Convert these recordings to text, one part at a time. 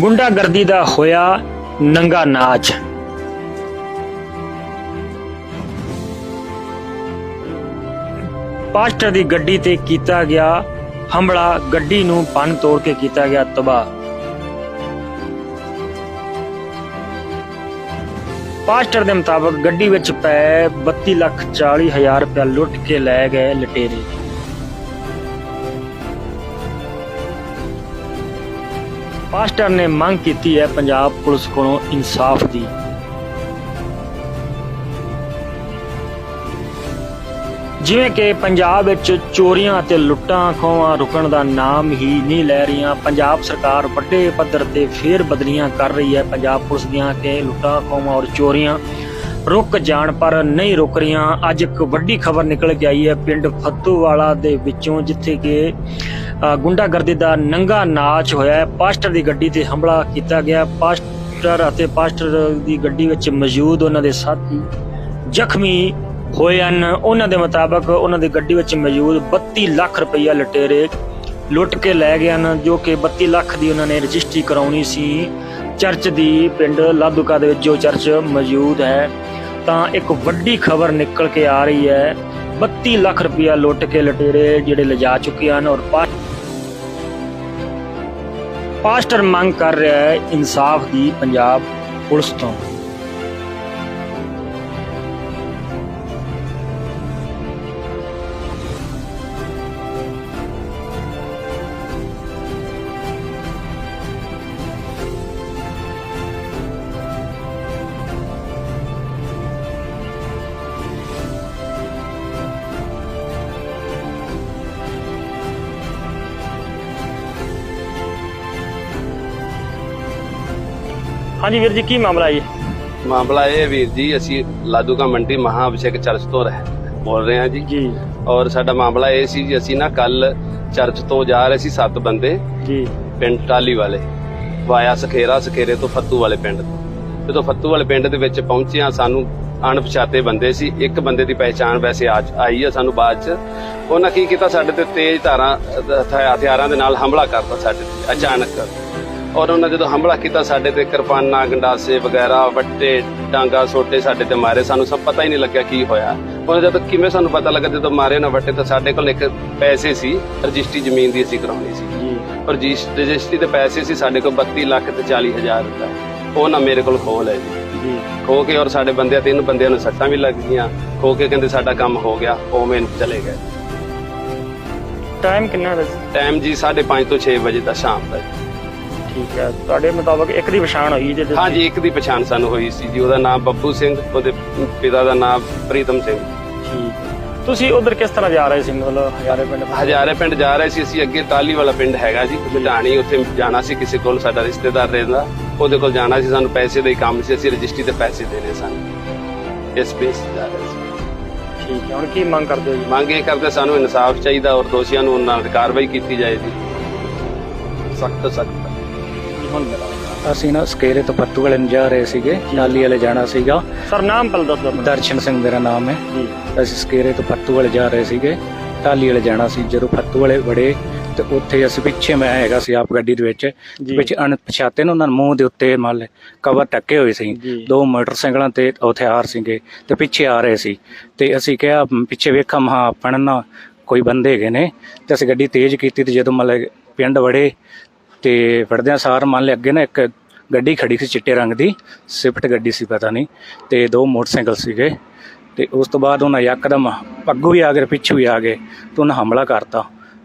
ਗੁੰਡਾਗਰਦੀ ਦਾ ਹੋਇਆ ਨੰਗਾ ਨਾਚ। ਪਾਸਟਰ ਦੀ ਗੱਡੀ ਤੇ ਕੀਤਾ ਗਿਆ ਹਮਲਾ, ਗੱਡੀ ਨੂੰ ਭੰਨ ਤੋੜ ਕੇ ਕੀਤਾ ਗਿਆ ਤਬਾਹ। ਪਾਸਟਰ ਦੇ ਮੁਤਾਬਕ ਗੱਡੀ ਵਿੱਚ ਪਏ 32 ਲੱਖ 40 ਹਜ਼ਾਰ ਰੁਪਇਆ ਲੁੱਟ ਕੇ ਲੈ ਗਏ ਲਟੇਰੇ। ਪਾਸਟਰ ਨੇ ਮੰਗ ਕੀਤੀ ਹੈ ਪੰਜਾਬ ਪੁਲਿਸ ਕੋਲੋਂ ਇਨਸਾਫ ਦੀ। ਜਿਵੇਂ ਕਿ ਪੰਜਾਬ ਵਿੱਚ ਚੋਰੀਆਂ ਅਤੇ ਲੁੱਟਾਂ ਖੋਹਾਂ ਰੁਕਣ ਦਾ ਨਾਮ ਹੀ ਨਹੀਂ ਲੈ ਰਹੀਆਂ, ਪੰਜਾਬ ਸਰਕਾਰ ਵੱਡੇ ਪੱਧਰ ਤੇ ਫੇਰ ਬਦਲੀਆਂ ਕਰ ਰਹੀ ਹੈ। ਪੰਜਾਬ ਪੁਲਿਸ ਦੀਆਂ ਕਿ ਲੁੱਟਾਂ ਖੋਹਾਂ ਔਰ ਚੋਰੀਆਂ ਰੁਕ ਜਾਣ ਪਰ ਨਹੀਂ ਰੁਕ ਰਹੀਆਂ। ਅੱਜ ਇੱਕ ਵੱਡੀ ਖਬਰ ਨਿਕਲ ਕੇ ਆਈ ਹੈ, ਪਿੰਡ ਫੱਤੂਵਾਲਾ ਦੇ ਵਿੱਚੋਂ, ਜਿੱਥੇ ਕਿ ਗੁੰਡਾਗਰਦੀ ਦਾ ਨੰਗਾ ਨਾਚ ਹੋਇਆ ਹੈ। ਪਾਸਟਰ ਦੀ ਗੱਡੀ ਤੇ ਹਮਲਾ ਕੀਤਾ ਗਿਆ। ਪਾਸਟਰ ਅਤੇ ਪਾਸਟਰ ਦੀ ਗੱਡੀ ਵਿੱਚ ਮੌਜੂਦ ਉਹਨਾਂ ਦੇ ਸਾਥੀ ਜ਼ਖਮੀ ਹੋਏ ਹਨ। ਉਹਨਾਂ ਦੇ ਮੁਤਾਬਕ ਉਹਨਾਂ ਦੀ ਗੱਡੀ ਵਿੱਚ ਮੌਜੂਦ 32 ਲੱਖ ਰੁਪਈਆ ਲਟੇਰੇ ਲੁੱਟ ਕੇ ਲੈ ਗਏ ਹਨ, ਜੋ ਕਿ 32 ਲੱਖ ਦੀ ਉਹਨਾਂ ਨੇ ਰਜਿਸਟਰੀ ਕਰਾਉਣੀ ਸੀ। ਚਰਚ ਦੀ ਪਿੰਡ ਲਾਦੂਕਾ ਦੇ ਵਿੱਚ ਜੋ ਚਰਚ ਮੌਜੂਦ ਹੈ, ਤਾਂ ਇੱਕ ਵੱਡੀ ਖਬਰ ਨਿਕਲ ਕੇ ਆ ਰਹੀ ਹੈ 32 ਲੱਖ ਰੁਪਇਆ ਲੁੱਟ ਕੇ ਲਟੇਰੇ ਜਿਹੜੇ ਲਿਜਾ ਚੁੱਕੇ ਹਨ ਔਰ ਪਾ- ਪਾਸਟਰ ਮੰਗ ਕਰ ਰਿਹਾ ਹੈ ਇਨਸਾਫ ਦੀ ਪੰਜਾਬ ਪੁਲਿਸ ਤੋਂ। ਹਾਂਜੀ ਵੀਰ ਜੀ ਕੀ ਮਾਮਲਾ ਹੈ ਜੀ? ਮਾਮਲਾ ਇਹ ਹੈ ਵੀਰ ਜੀ ਅਸੀਂ ਲਾਦੂਕਾ ਮੰਡੀ ਮਹਾ ਅਭਿਸ਼ੇਕ ਚਰਚ ਤੋਂ ਰਹਿ ਬੋਲ ਰਹੇ ਹਾਂ ਜੀ। ਜੀ। ਔਰ ਸਾਡਾ ਮਾਮਲਾ ਇਹ ਸੀ ਜੀ ਅਸੀਂ ਨਾ ਕੱਲ ਚਰਚ ਤੋਂ ਜਾ ਰਹੇ ਸੀ ਸੱਤ ਬੰਦੇ ਜੀ। ਪਿੰਡ ਟਾਲੀ ਵਾਲੇ ਵਾਇਆ ਸਖੇਰਾ ਸਖੇਰੇ ਤੋਂ ਫੱਤੂ ਵਾਲੇ ਪਿੰਡ। ਜਦੋਂ ਫੱਤੂ ਵਾਲੇ ਪਿੰਡ ਦੇ ਵਿੱਚ ਪਹੁੰਚਿਆ ਸਾਨੂੰ ਅਣਪਛਾਤੇ ਬੰਦੇ ਸੀ ਇੱਕ ਬੰਦੇ ਦੀ ਪਹਿਚਾਣ ਵੈਸੇ ਆ ਆਈ ਹੈ ਸਾਨੂੰ ਬਾਅਦ ਚ। ਉਹਨਾਂ ਕੀ ਕੀਤਾ ਸਾਡੇ ਤੇ ਤੇਜ਼ ਧਾਰਾਂ ਹਥਿਆਰਾਂ ਦੇ ਨਾਲ ਹਮਲਾ ਕਰਤਾ ਸਾਡੇ ਤੇ ਅਚਾਨਕ। ਔਰ ਉਹਨਾਂ ਜਦੋਂ ਹਮਲਾ ਕੀਤਾ ਸਾਡੇ ਤੇ ਕਿਰਪਾਨਾਂ ਗੰਡਾਸੇ ਵਗੈਰਾ ਵੱਟੇ ਡਾਂਗਾ ਸੋਟੇ ਸਾਡੇ ਤੇ ਮਾਰੇ ਸਾਨੂੰ ਸਭ ਪਤਾ ਹੀ ਨਹੀਂ ਲੱਗਿਆ ਕੀ ਹੋਇਆ। ਉਹਨਾਂ ਜਦੋਂ ਕਿਵੇਂ ਸਾਨੂੰ ਪਤਾ ਲੱਗਾ ਜਦੋਂ ਮਾਰੇ ਨਾ ਵੱਟੇ ਤਾਂ ਸਾਡੇ ਕੋਲ ਇੱਕ ਪੈਸੇ ਸੀ ਰਜਿਸਟਰੀ ਜ਼ਮੀਨ ਦੀ ਅਸੀਂ ਕਰਾਉਣੀ ਸੀ। ਜਿਸ ਰਜਿਸਟਰੀ ਦੇ ਪੈਸੇ ਸੀ ਸਾਡੇ ਕੋਲ 32 ਲੱਖ ਤੇ 40 ਹਜ਼ਾਰ ਰੁਪਏ। ਉਹ ਨਾ ਮੇਰੇ ਕੋਲ ਖੋਹ ਲਏ ਜੀ। ਖੋ ਕੇ ਔਰ ਸਾਡੇ ਬੰਦਿਆਂ ਤਿੰਨ ਬੰਦਿਆਂ ਨੂੰ ਸੱਟਾਂ ਵੀ ਲੱਗ ਗਈਆਂ। ਖੋ ਕੇ ਕਹਿੰਦੇ ਸਾਡਾ ਕੰਮ ਹੋ ਗਿਆ ਉਵੇਂ ਚਲੇ ਗਏ। ਟਾਈਮ ਕਿੰਨਾ ਹੈ ਟਾਈਮ ਜੀ 5:30 ਤੋਂ 6 ਵਜੇ ਦਾ ਸ਼ਾਮ ਦਾ ਜੀ। ਠੀਕ ਹੈ। ਤੁਹਾਡੇ ਮੁਤਾਬਕ ਇੱਕ ਦੀ ਪਛਾਣ ਹੋਈ ਜਿਹਦੇ ਹਾਂ ਜੀ ਇੱਕ ਦੀ ਪਛਾਣ ਸਾਨੂੰ ਹੋਈ ਸੀ ਜੀ। ਉਹਦਾ ਨਾਮ ਬੱਬੂ ਸਿੰਘ ਉਹਦੇ ਪਿਤਾ ਦਾ ਨਾਮ ਪ੍ਰੀਤਮ ਸਿੰਘ। ਠੀਕ ਤੁਸੀਂ ਉਧਰ ਕਿਸ ਤਰ੍ਹਾਂ ਜਾ ਰਹੇ ਸੀ? ਮਤਲਬ ਹਜ਼ਾਰੇ ਪਿੰਡ ਹਜ਼ਾਰੇ ਪਿੰਡ ਜਾ ਰਹੇ ਸੀ ਅਸੀਂ। ਅੱਗੇ ਟਾਲੀ ਵਾਲਾ ਪਿੰਡ ਹੈਗਾ ਜੀ। ਲੁਧਿਆਣੀ ਉੱਥੇ ਜਾਣਾ ਸੀ ਕਿਸੇ ਕੋਲ ਸਾਡਾ ਰਿਸ਼ਤੇਦਾਰ ਰਹਿੰਦਾ ਉਹਦੇ ਕੋਲ ਜਾਣਾ ਸੀ ਸਾਨੂੰ ਪੈਸੇ ਦਾ ਕੰਮ ਸੀ। ਅਸੀਂ ਰਜਿਸਟਰੀ ਦੇ ਪੈਸੇ ਦੇਣੇ ਸਨ। ਇਸ ਬੇਸ ਤੇ ਜਾ ਰਹੇ ਸੀ। ਠੀਕ ਹੈ। ਹੁਣ ਕੀ ਮੰਗ ਕਰਦੇ ਹੋ ਜੀ? ਮੰਗ ਇਹ ਕਰਦੇ ਸਾਨੂੰ ਇਨਸਾਫ ਚਾਹੀਦਾ ਔਰ ਦੋਸ਼ੀਆਂ ਨੂੰ ਉਹਨਾਂ ਤੇ ਕਾਰਵਾਈ ਕੀਤੀ ਜਾਏ ਜੀ। ਸਖਤ ਸਖਤ। ਅਸੀਂ ਨਾ ਸਕੇਰੇ ਤੋਂ ਫੱਤੂ ਵਾਲੇ ਨੂੰ ਜਾ ਰਹੇ ਸੀਗੇ ਟਾਲੀ ਵਾਲੇ ਜਾਣਾ ਸੀਗਾ ਸਰ ਨਾਮ ਪਹਿਲਾਂ ਦੱਸ ਦਿਓ ਦਰਸ਼ਨ ਸਿੰਘ ਮੇਰਾ ਨਾਮ ਹੈ ਜੀ ਅਸੀਂ ਸਕੇਰੇ ਤੋਂ ਵਾਲੇ ਜਾ ਰਹੇ ਸੀਗੇ ਟਾਲੀ ਵਾਲੇ ਜਾਣਾ ਸੀ ਜਦੋਂ ਵਾਲੇ ਵੜੇ ਤੇ ਉੱਥੇ ਅਸੀਂ ਪਿੱਛੇ ਮੈਂ ਹੈਗਾ ਸੀ ਆਪ ਗੱਡੀ ਦੇ ਵਿੱਚ। ਵਿੱਚ ਅਣਪਛਾਤੇ ਨੂੰ ਉਹਨਾਂ ਨੂੰ ਮੂੰਹ ਦੇ ਉੱਤੇ ਮੰਨ ਲੈ ਕਵਰ ਟੱਕੇ ਹੋਏ ਸੀ। ਦੋ ਮੋਟਰਸਾਈਕਲਾਂ ਤੇ ਹਥਿਆਰ ਸੀਗੇ ਤੇ ਪਿੱਛੇ ਆ ਰਹੇ ਸੀ ਤੇ ਅਸੀਂ ਕਿਹਾ ਪਿੱਛੇ ਵੇਖਾਂ ਮਹਾ ਆਪਣ ਕੋਈ ਬੰਦੇ ਹੈਗੇ ਨੇ ਤੇ ਅਸੀਂ ਗੱਡੀ ਤੇਜ਼ ਕੀਤੀ ਤੇ ਜਦੋਂ ਮੰਨ ਲੈ ਪਿੰਡ ਵੜੇ ਤੇ ਵੜਦਿਆਂ ਸਾਰ ਮੰਨ ਲੈ ਅੱਗੇ ਨਾ ਇੱਕ ਗੱਡੀ ਖੜੀ ਸੀ ਚਿੱਟੇ ਰੰਗ ਦੀ ਸਵਿਫਟ ਗੱਡੀ ਸੀ ਪਤਾ ਨਹੀਂ ਤੇ ਦੋ ਮੋਟਰਸਾਈਕਲ ਸੀਗੇ। ਤੇ ਉਸ ਤੋਂ ਬਾਅਦ ਉਹਨਾਂ ਯਕਦਮ ਅੱਗੋਂ ਵੀ ਆ ਗਏ ਪਿੱਛੋਂ ਵੀ ਆ ਗਏ ਤੇ ਉਹਨਾਂ ਹਮਲਾ ਕਰਤਾ।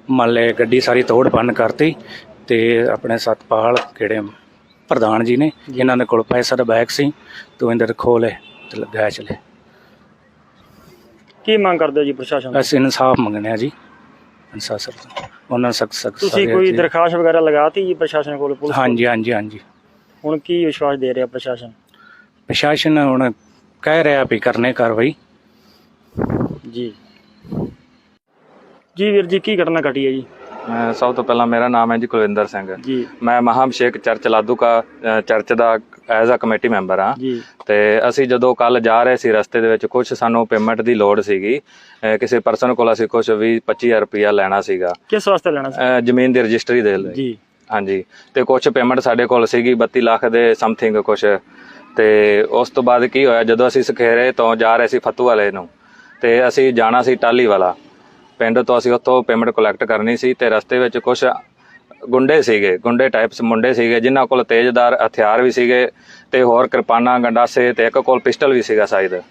ਮੰਨ ਲੈ ਗੱਡੀ ਸਾਰੀ ਤੋੜ ਭੰਨ ਕਰਤੀ ਤੇ ਆਪਣੇ ਸਤਪਾਲ ਕਿਹੜੇ ਪ੍ਰਧਾਨ ਜੀ ਨੇ ਜਿਨ੍ਹਾਂ ਦੇ ਕੋਲ ਪੈਸਾ ਦਾ ਬੈਗ ਸੀ ਤੇ ਇੰਦਰ ਖੋਲੇ ਤੇ ਲਗਾਇਆ ਚਲੇ। ਕੀ ਮੰਗ ਕਰਦੇ ਹੋ ਜੀ ਪ੍ਰਸ਼ਾਸਨ? ਅਸੀਂ ਇਨਸਾਫ ਮੰਗਣੇ ਆ ਜੀ। ਇਨਸਾਫ ਸਰ ਤੋਂ। ਉਹਨਾਂ ਸਖਤ ਸਖਤ ਤੁਸੀਂ ਕੋਈ ਦਰਖਾਸਤ ਵਗੈਰਾ ਲਗਾਤੀ ਜੀ ਪ੍ਰਸ਼ਾਸਨ ਕੋਲ ਪੁਲਿਸ ਕੋਲ? ਹਾਂਜੀ ਹਾਂਜੀ ਹਾਂਜੀ ਹੁਣ ਕੀ ਵਿਸ਼ਵਾਸ ਦੇ ਰਿਹਾ ਪ੍ਰਸ਼ਾਸਨ ਪ੍ਰਸ਼ਾਸਨ ਹੁਣ ਕਹਿ ਰਿਹਾ ਵੀ ਕਰਨੇ ਕਾਰਵਾਈ ਜੀ ਜੀ ਵੀਰ ਜੀ ਕੀ ਘਟਨਾ ਘਟੀ ਹੈ ਜੀ ਸਭ ਤੋਂ ਪਹਿਲਾਂ ਮੇਰਾ ਨਾਮ ਹੈ ਜੀ ਕੁਲਵਿੰਦਰ ਸਿੰਘ। ਜੀ। ਮੈਂ ਮਹਾਭਿਸ਼ੇਕ ਚਰਚ ਲਾਧੂਕਾ ਅ, ਚਰਚ ਦਾ ਐਜ਼ ਅ ਕਮੇਟੀ ਮੈਂਬਰ ਹਾਂ। ਜੀ। ਤੇ ਅਸੀਂ ਜਦੋਂ ਕੱਲ ਜਾ ਰਹੇ ਸੀ ਰਸਤੇ ਦੇ ਵਿੱਚ ਕੁਝ ਸਾਨੂੰ ਪੇਮੈਂਟ ਦੀ ਲੋੜ ਸੀਗੀ। ਕਿਸੇ ਪਰਸਨ ਕੋਲ ਅਸੀਂ ਕੁਝ 20 25000 ਰੁਪਇਆ ਲੈਣਾ ਸੀਗਾ। ਕਿਸ ਵਾਸਤੇ ਲੈਣਾ ਸੀ? ਜ਼ਮੀਨ ਦੀ ਰਜਿਸਟਰੀ ਦੇ ਲਈ। ਜੀ। ਹਾਂਜੀ। ਤੇ ਕੁਝ ਪੇਮੈਂਟ ਸਾਡੇ ਕੋਲ ਸੀਗੀ 32 ਲੱਖ ਦੇ ਸਮਥਿੰਗ ਕੁਝ ਤੇ ਉਸ ਤੋਂ ਬਾਅਦ ਕੀ ਹੋਇਆ ਜਦੋਂ ਅਸੀਂ ਸਖੇਰੇ ਤੋਂ ਜਾ ਰਹੇ ਸੀ ਫੱਤੂ ਵਾਲੇ ਨੂੰ ਤੇ ਅਸੀਂ ਜਾਣਾ ਸੀ ਟਾਲੀ ਵਾਲਾ। ਪਿੰਡ ਤੋਂ ਅਸੀਂ ਉੱਥੋਂ ਪੇਮੈਂਟ ਕਲੈਕਟ ਕਰਨੀ ਸੀ ਤੇ ਰਸਤੇ ਵਿੱਚ ਕੁਝ ਗੁੰਡੇ ਸੀਗੇ, ਗੁੰਡੇ ਟਾਈਪਸ ਮੁੰਡੇ ਸੀਗੇ, ਜਿਨ੍ਹਾਂ ਕੋਲ ਤੇਜ਼ਦਾਰ ਹਥਿਆਰ ਵੀ ਸੀਗੇ ਤੇ ਹੋਰ ਕਿਰਪਾਨਾਂ, ਗੰਡਾਸੇ ਤੇ ਇੱਕ ਕੋਲ ਪਿਸਟਲ ਵੀ ਸੀਗਾ ਸ਼ਾਇਦ।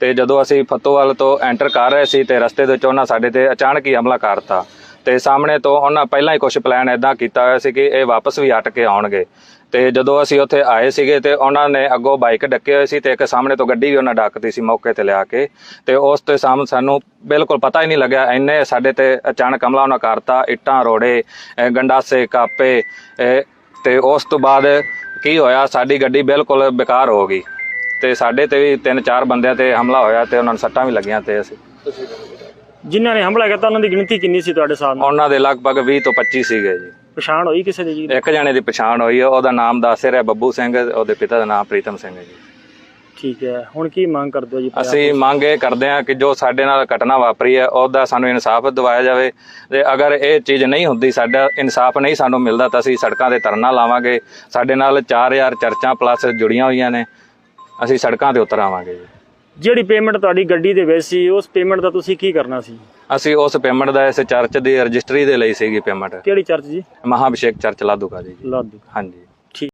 ਤੇ ਜਦੋਂ ਅਸੀਂ ਫਤੋਵਾਲ ਤੋਂ ਐਂਟਰ ਕਰ ਰਹੇ ਸੀ ਤੇ ਰਸਤੇ ਦੇ ਵਿੱਚ ਉਹਨਾਂ ਸਾਡੇ ਤੇ ਅਚਾਨਕ ਹੀ ਹਮਲਾ ਕਰਤਾ ਤੇ ਸਾਹਮਣੇ ਤੋਂ ਉਹਨਾਂ ਪਹਿਲਾਂ ਹੀ ਕੁਝ ਪਲਾਨ ਇਦਾਂ ਕੀਤਾ ਹੋਇਆ ਸੀ ਕਿ ਇਹ ਵਾਪਸ ਵੀ ਹਟ ਕੇ ਆਉਣਗੇ। ਤੇ ਜਦੋਂ ਅਸੀਂ ਉੱਥੇ ਆਏ ਸੀਗੇ ਤੇ ਉਹਨਾਂ ਨੇ ਅੱਗੋਂ ਬਾਈਕ ਡੱਕੇ ਹੋਏ ਸੀ ਤੇ ਇੱਕ ਸਾਹਮਣੇ ਤੋਂ ਗੱਡੀ ਵੀ ਉਹਨਾਂ ਡੱਕਤੀ ਸੀ ਮੌਕੇ ਤੇ ਲਿਆ ਕੇ ਤੇ ਉਸ ਤੇ ਸਾਹਮਣੇ ਸਾਨੂੰ ਬਿਲਕੁਲ ਪਤਾ ਹੀ ਨਹੀਂ ਲੱਗਿਆ। ਇੰਨੇ ਸਾਡੇ ਤੇ ਅਚਾਨਕ ਹਮਲਾ ਉਹਨਾਂ ਕਰਤਾ, ਇੱਟਾਂ, ਰੋੜੇ ਗੰਡਾਸੇ, ਕਾਪੇ, ਅਹ ਤੇ ਉਸ ਤੋਂ ਬਾਅਦ ਕੀ ਹੋਇਆ, ਸਾਡੀ ਗੱਡੀ ਬਿਲਕੁਲ ਬੇਕਾਰ ਹੋ ਗਈ ਤੇ ਸਾਡੇ ਤੇ ਵੀ ਤਿੰਨ ਚਾਰ ਬੰਦਿਆਂ ਤੇ ਹਮਲਾ ਹੋਇਆ ਤੇ ਉਹਨਾਂ ਨੂੰ ਸੱਟਾਂ ਵੀ ਲੱਗੀਆਂ ਤੇ ਅਸੀਂ। ਜਿਨ੍ਹਾਂ ਨੇ ਹਮਲਾ ਕੀਤਾ ਉਹਨਾਂ ਦੀ ਗਿਣਤੀ ਕਿੰਨੀ ਸੀ ਤੁਹਾਡੇ ਸਾਹਮਣੇ ਉਹਨਾਂ ਦੇ ਲਗਭਗ 20 ਤੋਂ 25 ਸੀਗੇ ਜੀ। ਪਛਾਣ ਹੋਈ ਕਿਸੇ ਦੀ ਜੀ? ਇੱਕ ਜਣੇ ਦੀ ਪਛਾਣ ਹੋਈ ਹੈ ਉਹਦਾ ਨਾਮ ਦੱਸ ਰਿਹਾ ਬੱਬੂ ਸਿੰਘ ਉਹਦੇ ਪਿਤਾ ਦਾ ਨਾਮ ਪ੍ਰੀਤਮ ਸਿੰਘ ਹੈ ਜੀ। ਠੀਕ ਹੈ ਹੁਣ ਕੀ ਮੰਗ ਕਰਦੇ ਹੋ ਜੀ? ਅਸੀਂ ਮੰਗ ਇਹ ਕਰਦੇ ਹਾਂ ਕਿ ਜੋ ਸਾਡੇ ਨਾਲ ਘਟਨਾ ਵਾਪਰੀ ਹੈ ਉਹਦਾ ਸਾਨੂੰ ਇਨਸਾਫ ਦਿਵਾਇਆ ਜਾਵੇ ਤੇ ਅਗਰ ਇਹ ਚੀਜ਼ ਨਹੀਂ ਹੁੰਦੀ ਸਾਡਾ ਇਨਸਾਫ ਨਹੀਂ ਸਾਨੂੰ ਮਿਲਦਾ ਤਾਂ ਅਸੀਂ ਸੜਕਾਂ ਤੇ ਧਰਨਾ ਲਾਵਾਂਗੇ। ਸਾਡੇ ਨਾਲ 4000 ਚਰਚਾਂ ਪਲੱਸ ਜੁੜੀਆਂ ਹੋਈਆਂ ਨੇ ਅਸੀਂ ਸੜਕਾਂ ਤੇ ਉਤਰ ਆਵਾਂਗੇ ਜੀ। ਜਿਹੜੀ ਪੇਮੈਂਟ ਤੁਹਾਡੀ ਗੱਡੀ ਦੇ ਵਿੱਚ ਸੀ ਉਸ ਪੇਮੈਂਟ ਦਾ ਤੁਸੀਂ ਕੀ ਕਰਨਾ ਸੀ? ਅਸੀਂ ਉਸ ਪੇਮੈਂਟ ਦਾ ਇਸ ਚਰਚ ਦੀ ਰਜਿਸਟਰੀ ਦੇ ਲਈ ਸੀਗੀ ਪੇਮੈਂਟ ਕਿਹੜੀ ਚਰਚ ਜੀ? ਮਹਾਭਿਸ਼ੇਕ ਚਰਚ ਲਾਧੂਕਾ ਜੀ। ਲਾਦੂ ਹਾਂਜੀ।